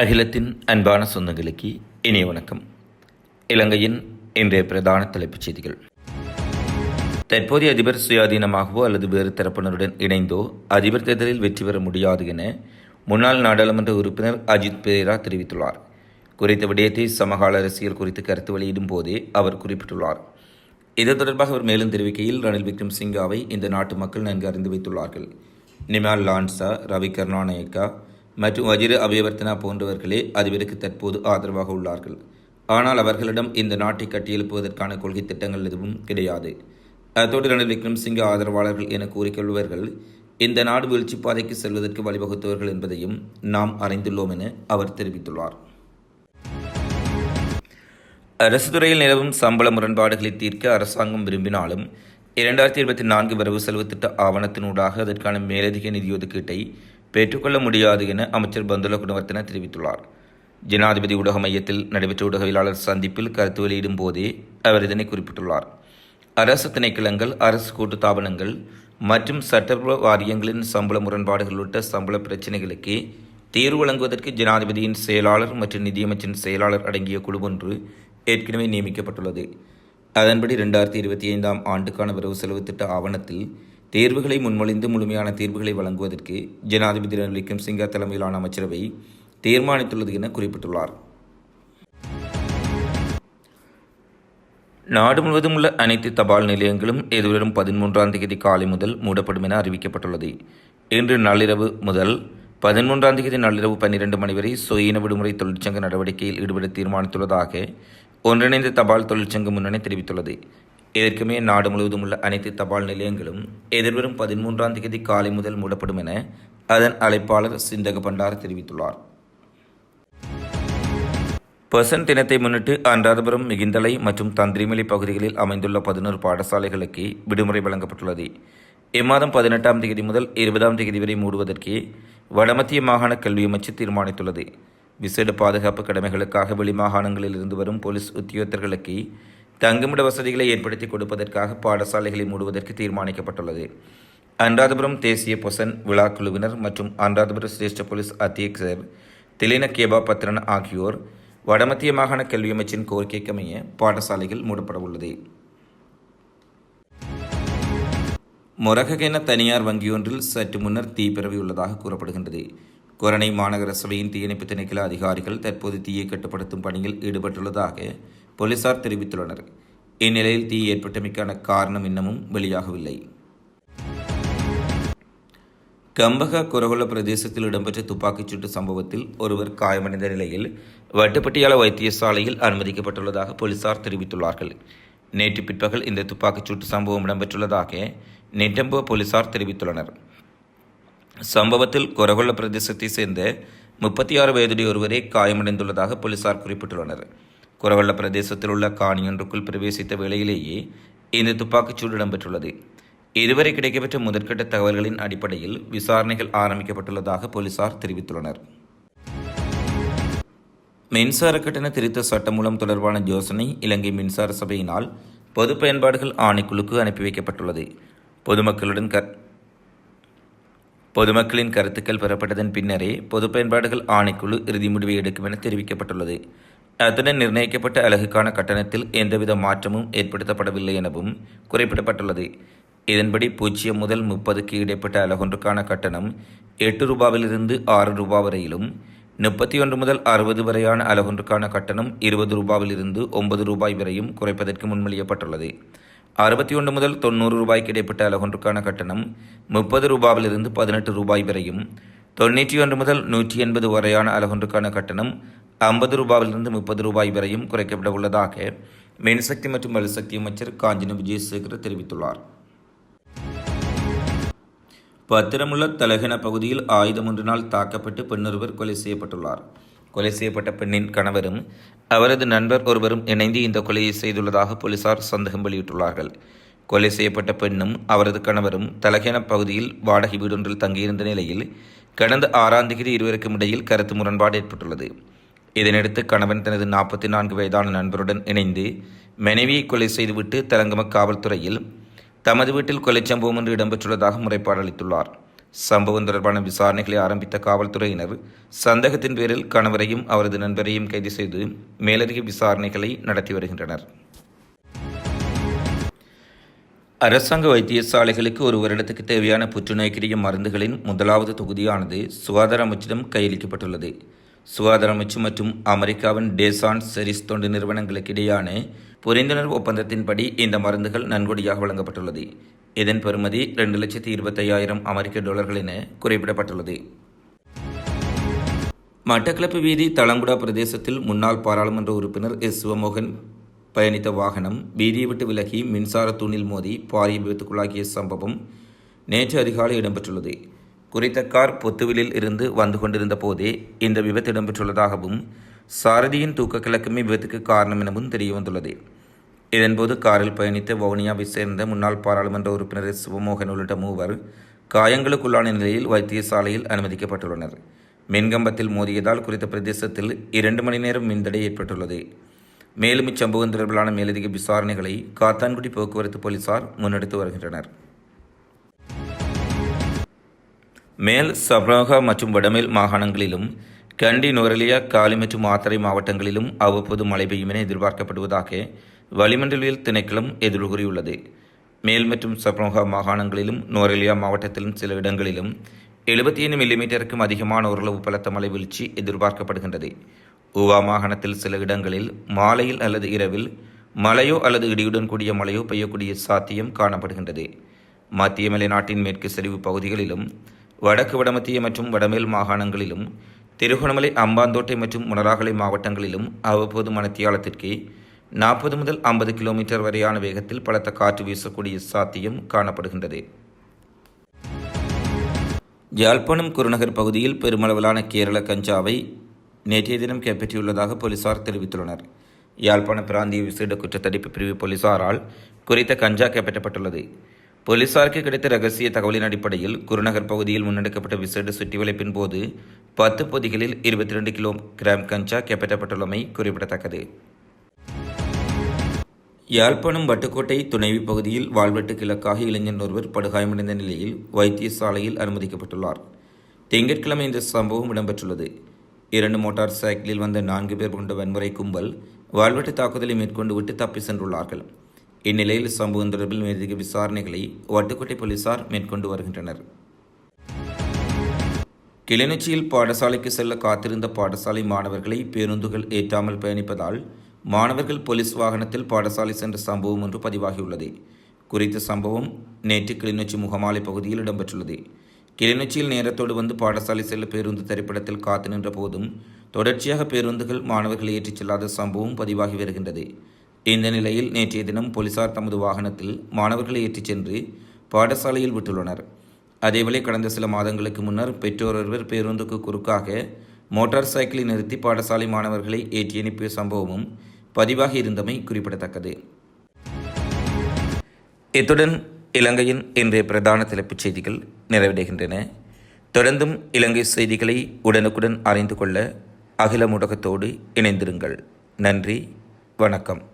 அகிலத்தின் அன்பான சொந்தங்களுக்கு இனிய வணக்கம். இலங்கையின் இன்றைய பிரதான தலைப்புச் செய்திகள். தற்போதைய அதிபர் சுயாதீனமாகவோ அல்லது வேறு தரப்பினருடன் இணைந்தோ அதிபர் தேர்தலில் வெற்றி பெற முடியாது என முன்னாள் நாடாளுமன்ற உறுப்பினர் அஜித் பெரேரா தெரிவித்துள்ளார். குறித்த விடயத்தை சமகால அரசியல் குறித்து கருத்து வெளியிடும் போதே அவர் குறிப்பிட்டுள்ளார். இது தொடர்பாக அவர் மேலும் தெரிவிக்கையில் ரணில் விக்ரம் சிங்காவை இந்த நாட்டு மக்கள் நன்கு அறிந்து வைத்துள்ளார்கள். நிமால் லான்சா ரவி கருணாநாயக்கா மற்றும் வஜிர அபிவர்த்தனா போன்றவர்களே அதிபருக்கு தற்போது ஆதரவாக உள்ளார்கள். ஆனால் அவர்களிடம் இந்த நாட்டை கட்டியெழுப்புவதற்கான கொள்கை திட்டங்கள் எதுவும் கிடையாது. அத்தோடு ரணில் விக்ரம்சிங்க ஆதரவாளர்கள் என கூறிக்கொள்பவர்கள் இந்த நாடு வீழ்ச்சி பாதைக்கு செல்வதற்கு வழிவகுத்தவர்கள் என்பதையும் நாம் அறிந்துள்ளோம் என அவர் தெரிவித்துள்ளார். அரசு துறையில் நிலவும் சம்பள முரண்பாடுகளை தீர்க்க அரசாங்கம் விரும்பினாலும் இரண்டாயிரத்தி இருபத்தி நான்கு வரவு செலவு திட்ட ஆவணத்தினூடாக அதற்கான மேலதிக நிதி ஒதுக்கீட்டை பெற்றுக்கொள்ள முடியாது என அமைச்சர் பந்துல குணவர்த்தன தெரிவித்துள்ளார். ஜனாதிபதி ஊடக மையத்தில் நடைபெற்ற ஊடகவியலாளர் சந்திப்பில் கருத்து வெளியிடும் போதே அவர் இதனை குறிப்பிட்டுள்ளார். அரசு திணைக்களங்கள் அரசு கூட்டுத்தாபனங்கள் மற்றும் சட்டப்பூர்வ வாரியங்களின் சம்பள முரண்பாடுகள் உள்ளிட்ட சம்பள பிரச்சினைகளுக்கு தீர்வு வழங்குவதற்கு ஜனாதிபதியின் செயலாளர் மற்றும் நிதியமைச்சின் செயலாளர் அடங்கிய குழு ஒன்று ஏற்கனவே நியமிக்கப்பட்டுள்ளது. அதன்படி ரெண்டாயிரத்தி இருபத்தி ஐந்தாம் ஆண்டுக்கான வரவு செலவு திட்ட ஆவணத்தில் தேர்வுகளை முன்மொழிந்து முழுமையான தீர்வுகளை வழங்குவதற்கு ஜனாதிபதி ரணில் விக்ரம்சிங்கா தலைமையிலான அமைச்சரவை தீர்மானித்துள்ளது என குறிப்பிட்டுள்ளார். நாடு முழுவதும் உள்ள அனைத்து தபால் நிலையங்களும் எதிர்வரும் பதிமூன்றாம் தேதி காலை முதல் மூடப்படும் என அறிவிக்கப்பட்டுள்ளது. இன்று நள்ளிரவு முதல் பதிமூன்றாம் தேதி நள்ளிரவு பன்னிரண்டு மணி வரை சுயின விடுமுறை தொழிற்சங்க நடவடிக்கையில் ஈடுபட தீர்மானித்துள்ளதாக ஒன்றிணைந்த தபால் தொழிற்சங்க முன்னணி தெரிவித்துள்ளது. இதற்குமே நாடு முழுவதும் உள்ள அனைத்து தபால் நிலையங்களும் எதிர்வரும் பதிமூன்றாம் தேதி காலை முதல் மூடப்படும் என அதன் அழைப்பாளர் சிந்தக பண்டார் தெரிவித்துள்ளார். பசன் தினத்தை முன்னிட்டு அன்றாதபுரம் மிகிந்தலை மற்றும் தந்திரிமலை பகுதிகளில் அமைந்துள்ள பதினோரு பாடசாலைகளுக்கு விடுமுறை வழங்கப்பட்டுள்ளது. இம்மாதம் பதினெட்டாம் தேதி முதல் இருபதாம் தேதி வரை மூடுவதற்கு வடமத்திய மாகாண கல்வி அமைச்சு தீர்மானித்துள்ளது. விசேட பாதுகாப்பு கடமைகளுக்காக வெளிமாகாணங்களில் இருந்து வரும் போலீஸ் உத்தியோகத்தர்களுக்கு தங்குமிட வசதிகளை ஏற்படுத்தி கொடுப்பதற்காக பாடசாலைகளை மூடுவதற்கு தீர்மானிக்கப்பட்டுள்ளது. அனுராதபுரம் தேசிய பொசன் விழா குழுவினர் மற்றும் அனுராதபுரம் சிரேஷ்ட போலீஸ் அத்தியட்சர் திலின கேபா பத்ரன் ஆகியோர் வடமத்திய மாகாண கல்வி அமைச்சின் கோரிக்கைக்கமைய பாடசாலைகள் மூடப்பட உள்ளது மொரககென தனியார் வங்கியொன்றில் சற்று முன்னர் தீ பரவியுள்ளதாக கூறப்படுகின்றது. கொரணை மாநகர சபையின் தீயணைப்பு திணைக்கள அதிகாரிகள் தற்போது தீயை கட்டுப்படுத்தும் பணியில் ஈடுபட்டுள்ளதாக போலீசார் தெரிவித்துள்ளனர். இந்நிலையில் தீ ஏற்பட்டமைக்கான காரணம் இன்னமும் வெளியாகவில்லை. கம்பக குரகுல பிரதேசத்தில் இடம்பெற்ற துப்பாக்கிச் சூட்டு சம்பவத்தில் ஒருவர் காயமடைந்த நிலையில் வட்டுப்பட்டியால வைத்தியசாலையில் அனுமதிக்கப்பட்டுள்ளதாக போலீசார் தெரிவித்துள்ளார்கள். நேற்று பிற்பகல் இந்த துப்பாக்கிச் சூட்டு சம்பவம் இடம்பெற்றுள்ளதாக நெட்டம்போ போலீசார் தெரிவித்துள்ளனர். சம்பவத்தில் கொரகொல்ல பிரதேசத்தை சேர்ந்த முப்பத்தி ஆறு வயதுடைய ஒருவரே காயமடைந்துள்ளதாக போலீசார் குறிப்பிட்டுள்ளனர். குரவள்ள பிரதேசத்தில் உள்ள காணியொன்றுக்குள் பிரவேசித்த வேளையிலேயே இந்த துப்பாக்கிச்சூடு இடம்பெற்றுள்ளது. இதுவரை கிடைக்கப்பெற்ற முதற்கட்ட தகவல்களின் அடிப்படையில் விசாரணைகள் ஆரம்பிக்கப்பட்டுள்ளதாக போலீசார் தெரிவித்துள்ளனர். மின்சார கட்டண திருத்த சட்டம் மூலம் தொடர்பான யோசனை இலங்கை மின்சார சபையினால் பொது பயன்பாடுகள் ஆணைக்குழுக்கு அனுப்பி வைக்கப்பட்டுள்ளது. பொதுமக்களுடன் க பொதுமக்களின் கருத்துக்கள் பெறப்பட்டதன் பின்னரே பொது பயன்பாடுகள் ஆணைக்குழு இறுதி முடிவை எடுக்கும் என தெரிவிக்கப்பட்டுள்ளது. அத்துடன் நிர்ணயிக்கப்பட்ட அலகுக்கான கட்டணத்தில் எந்தவித மாற்றமும் ஏற்படுத்தப்படவில்லை எனவும் குறிப்பிடப்பட்டுள்ளது. இதன்படி பூஜ்ஜியம் முதல் முப்பதுக்கு இடைப்பட்ட அலகொன்றுக்கான கட்டணம் எட்டு ரூபாவிலிருந்து ஆறு ரூபா வரையிலும் முப்பத்தி ஒன்று முதல் அறுபது வரையான அலகொன்றுக்கான கட்டணம் இருபது ரூபாவிலிருந்து ஒன்பது ரூபாய் வரையும் குறைப்பதற்கு முன்மொழியப்பட்டுள்ளது. அறுபத்தி ஒன்று முதல் தொண்ணூறு ரூபாய்க்கு இடைப்பட்ட அலகொன்றுக்கான கட்டணம் முப்பது ரூபாவிலிருந்து பதினெட்டு ரூபாய் வரையும் தொண்ணூற்றி ஒன்று முதல் நூற்றி எண்பது வரையான அலகொன்றுக்கான கட்டணம் ஐம்பது ரூபாவிலிருந்து முப்பது ரூபாய் வரையும் குறைக்கப்பட உள்ளதாக மின்சக்தி மற்றும் வலுசக்தி அமைச்சர் காஞ்சின விஜயசேகர் தெரிவித்துள்ளார். பத்திரமுள்ள தலகன பகுதியில் ஆயுதம் ஒன்றினால் தாக்கப்பட்டு பெண்ணொருவர் கொலை செய்யப்பட்டுள்ளார். கொலை செய்யப்பட்ட பெண்ணின் கணவரும் அவரது நண்பர் ஒருவரும் இணைந்து இந்த கொலையை செய்துள்ளதாக போலீசார் சந்தேகம் வெளியிட்டுள்ளார்கள். கொலை செய்யப்பட்ட பெண்ணும் அவரது கணவரும் தலகேன பகுதியில் வாடகை வீடொன்றில் தங்கியிருந்த நிலையில் கடந்த ஆறாம் தேதி இருவருக்கும் இடையில் கருத்து முரண்பாடு ஏற்பட்டுள்ளது. இதனையடுத்து கணவன் தனது நாற்பத்தி நான்கு வயதான நண்பருடன் இணைந்து மனைவியை கொலை செய்துவிட்டு தலங்கம காவல்துறையில் தமது வீட்டில் கொலை சம்பவம் ஒன்று இடம்பெற்றுள்ளதாக முறைப்பாடு அளித்துள்ளார். சம்பவம் தொடர்பான விசாரணைகளை ஆரம்பித்த காவல்துறையினர் சந்தேகத்தின் பேரில் கணவரையும் அவரது நண்பரையும் கைது செய்து மேலதிக விசாரணைகளை நடத்தி வருகின்றனர். அரசாங்க வைத்தியசாலைகளுக்கு ஒரு வருடத்துக்கு தேவையான புற்றுநோய்க்குரிய மருந்துகளின் முதலாவது தொகுதியானது சுகாதார அமைச்சிடம் கையளிக்கப்பட்டுள்ளது. சுகாதார அமைச்சு மற்றும் அமெரிக்காவின் டேசான் செரிஸ் தொண்டு நிறுவனங்களுக்கு இடையான புரிந்துணர்வு ஒப்பந்தத்தின்படி இந்த மருந்துகள் நன்கொடியாக வழங்கப்பட்டுள்ளது. இதன் பெறுமதி ரெண்டு லட்சத்தி இருபத்தையாயிரம் அமெரிக்க டாலர்கள் என குறிப்பிடப்பட்டுள்ளது. மட்டக்களப்பு வீதி தளங்குடா பிரதேசத்தில் முன்னாள் பாராளுமன்ற உறுப்பினர் எஸ். சிவமோகன் பயணித்த வாகனம் வீதியை விட்டு விலகி மின்சார தூணில் மோதி பாரிய விபத்துக்குள்ளாகிய சம்பவம் நேற்று அதிகாலை இடம்பெற்றுள்ளது. குறித்த கார் பொத்துவிலில் இருந்து வந்து கொண்டிருந்த போதே இந்த விபத்து இடம்பெற்றுள்ளதாகவும் சாரதியின் தூக்க கிழக்குமே விபத்துக்கு காரணம் எனவும் தெரியவந்துள்ளது இதன்போது காரில் பயணித்த வவுனியாவை சேர்ந்த முன்னாள் பாராளுமன்ற உறுப்பினர் சிவமோகன் உள்ளிட்ட மூவர் காயங்களுக்குள்ளான நிலையில் வைத்தியசாலையில் அனுமதிக்கப்பட்டுள்ளனர். மின்கம்பத்தில் மோதியதால் குறித்த பிரதேசத்தில் இரண்டு மணி நேரம் மின்தடை ஏற்பட்டுள்ளது. மேலும் இச்சம்பவம் தொடர்பிலான மேலதிக விசாரணைகளை காத்தான்குடி போக்குவரத்து போலீசார் முன்னெடுத்து வருகின்றனர். மேல் சப்ரோகா மற்றும் வடமேல் மாகாணங்களிலும் கண்டி நுரலியா காலி மற்றும் ஆத்தரை மாவட்டங்களிலும் அவ்வப்போது மழை பெய்யும் என எதிர்பார்க்கப்படுவதாக வளிமண்டலவியல் திணைக்களம் எதிர்கூறியுள்ளது மேல் மற்றும் சப்ரோகா மாகாணங்களிலும் நோரலியா மாவட்டத்திலும் சில இடங்களிலும் எழுபத்தி ஐந்து மில்லிமீட்டருக்கும் அதிகமான ஓரளவு பலத்த மழை வீழ்ச்சி எதிர்பார்க்கப்படுகின்றது. ஊவா மாகாணத்தில் சில இடங்களில் மாலையில் அல்லது இரவில் மழையோ அல்லது இடியுடன் கூடிய மழையோ பெய்யக்கூடிய சாத்தியம் காணப்படுகின்றது. மத்திய மலைநாட்டின் மேற்கு சரிவு பகுதிகளிலும் வடக்கு வடமத்திய மற்றும் வடமேல் மாகாணங்களிலும் திருகோணமலை அம்பாந்தோட்டை மற்றும் முனராகலை மாவட்டங்களிலும் அவ்வப்போது மனத்தியாலத்திற்கு நாற்பது முதல் ஐம்பது கிலோமீட்டர் வரையான வேகத்தில் பலத்த காற்று வீசக்கூடிய சாத்தியம் காணப்படுகின்றது. யாழ்ப்பாணம் குருநகர் பகுதியில் பெருமளவிலான கேரள கஞ்சாவை நேற்றைய தினம் கைப்பற்றியுள்ளதாக போலீசார் தெரிவித்துள்ளனர். யாழ்ப்பாண பிராந்திய விசேட குற்றத்தடுப்பு பிரிவு போலீசாரால் குறித்த கஞ்சா கைப்பற்றப்பட்டுள்ளது. போலீசாருக்கு கிடைத்த ரகசிய தகவலின் அடிப்படையில் குருநகர் பகுதியில் முன்னெடுக்கப்பட்ட விசேட சுற்றிவளைப்பின் போது பத்து பொதிகளில் இருபத்தி ரெண்டு கிலோ கிராம் கஞ்சா கைப்பற்றப்பட்டுள்ளமை குறிப்பிடத்தக்கது. யாழ்ப்பாணம் வட்டுக்கோட்டை துணைவி பகுதியில் வாழ்வெட்டு கிழக்காக இளைஞர் ஒருவர் படுகாயமடைந்த நிலையில் வைத்தியசாலையில் அனுமதிக்கப்பட்டுள்ளார். திங்கட்கிழமை இந்த சம்பவம் இடம்பெற்றுள்ளது. இரண்டு மோட்டார் சைக்கிளில் வந்த நான்கு பேர் கொண்ட வன்முறை கும்பல் வாழ்வெட்டு தாக்குதலை மேற்கொண்டு விட்டு தப்பி சென்றுள்ளார்கள். இந்நிலையில் சம்பவம் தொடர்பில் மேலதிக விசாரணைகளை வட்டுக்கோட்டை போலீசார் மேற்கொண்டு வருகின்றனர். கிளிநொச்சியில் பாடசாலைக்கு செல்ல காத்திருந்த பாடசாலை மாணவர்களை பேருந்துகள் ஏற்றாமல் பயணிப்பதால் மாணவர்கள் போலீஸ் வாகனத்தில் பாடசாலை சென்ற சம்பவம் ஒன்று பதிவாகியுள்ளது. குறித்த சம்பவம் நேற்று கிளிநொச்சி முகமாலை பகுதியில் இடம்பெற்றுள்ளது. கிளிநொச்சியில் நேரத்தோடு வந்து பாடசாலை செல்ல பேருந்து திரைப்படத்தில் காத்து நின்ற போதும் தொடர்ச்சியாக பேருந்துகள் மாணவர்களை ஏற்றிச் செல்லாத சம்பவம் பதிவாகி வருகின்றது. இந்த நிலையில் நேற்றைய தினம் போலீசார் தமது வாகனத்தில் மாணவர்களை ஏற்றிச் சென்று பாடசாலையில் விட்டுள்ளனர். அதேவேளை கடந்த சில மாதங்களுக்கு முன்னர் பெற்றோரொருவர் பேருந்துக்கு குறுக்காக மோட்டார் சைக்கிளை நிறுத்தி பாடசாலை மாணவர்களை ஏற்றி அனுப்பிய சம்பவமும் பதிவாகி இருந்தமை குறிப்பிடத்தக்கது. இத்துடன் இலங்கையின் இன்றைய பிரதான தலைப்புச் செய்திகள் நிறைவடைகின்றன. தொடர்ந்தும் இலங்கை செய்திகளை உடனுக்குடன் அறிந்து கொள்ள அகில ஊடகத்தோடு இணைந்திருங்கள். நன்றி வணக்கம்.